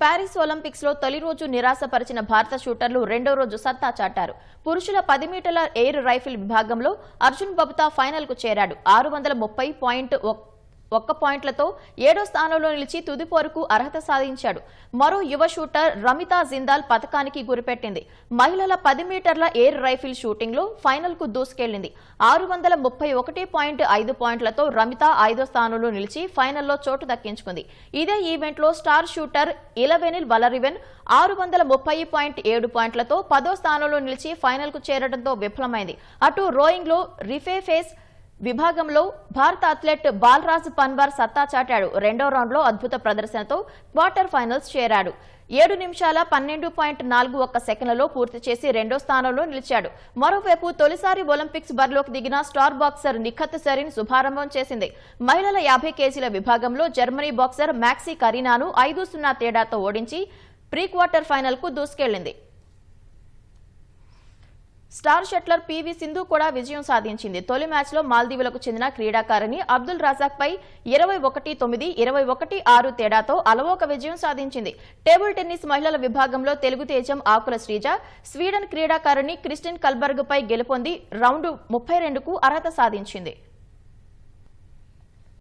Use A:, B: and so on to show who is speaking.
A: Paris ఒలింపిక్స్లో తొలి రోజు నిరాశపరిచిన భారత షూటర్లు రెండో రోజు సత్తా చాటారు. పురుషుల పది మీటర్ల ఎయిర్ రైఫిల్ విభాగంలో అర్జున్ బబుతా ఫైనల్కు చేరాడు. ఆరు వందల ముప్పై పాయింట్ ఒక్క పాయింట్లతో ఏడో స్థానంలో నిలిచి తుది పోరుకు అర్హత సాధించాడు. మరో యువ షూటర్ రమితా జిందాల్ పథకానికి గురిపెట్టింది. మహిళల పది మీటర్ల ఎయిర్ రైఫిల్ షూటింగ్లో ఫైనల్కు దూసుకెళ్ళింది. ఆరు వందల ముప్పై ఒకటి పాయింట్ ఐదు పాయింట్లతో రమిత ఐదో స్థానంలో నిలిచి ఫైనల్లో చోటు దక్కించుకుంది. ఇదే ఈవెంట్లో స్టార్ షూటర్ ఇలవెనిల్ వలరివెన్ ఆరు వందల ముప్పై పాయింట్ ఏడు పాయింట్లతో పదో స్థానంలో నిలిచి ఫైనల్కు చేరడంతో విఫలమైంది. అటు రోయింగ్లో రిఫే ఫేస్ విభాగంలో భారత అథ్లెట్ బాలరాజ్ పన్వార్ సత్తా చాటాడు. రెండో రౌండ్లో అద్భుత ప్రదర్శనతో క్వార్టర్ ఫైనల్స్ చేరాడు. ఏడు నిమిషాల పన్నెండు పాయింట్ నాలుగు ఒక్క సెకండ్లలో పూర్తి చేసి రెండో స్థానంలో నిలిచాడు. మరోవైపు తొలిసారి ఒలింపిక్స్ బరిలోకి దిగిన స్టార్ బాక్సర్ నిఖత్ సరీన్ శుభారంభం చేసింది. మహిళల యాభై కేజీల విభాగంలో జర్మనీ బాక్సర్ మ్యాక్సీ కరీనాను ఐదు సున్నా తేడాతో ఓడించి ప్రీ క్వార్టర్ ఫైనల్ దూసుకెళ్ళింది స్టార్ షట్లర్ పివి సింధు కూడా విజయం సాధించింది. తొలి మ్యాచ్లో మాల్దీవులకు చెందిన క్రీడాకారిణి అబ్దుల్ రజాక్ పై ఇరవై ఒకటి తొమ్మిది ఇరవై ఒకటి ఆరు తేడాతో అలవోక విజయం సాధించింది. టేబుల్ టెన్నిస్ మహిళల విభాగంలో తెలుగు తేజం ఆకుల శ్రీజ స్వీడన్ క్రీడాకారిణి క్రిస్టిన్ కల్బర్గ్ పై గెలుపొంది రౌండ్ ముప్పై రెండుకు అర్హత సాధించింది.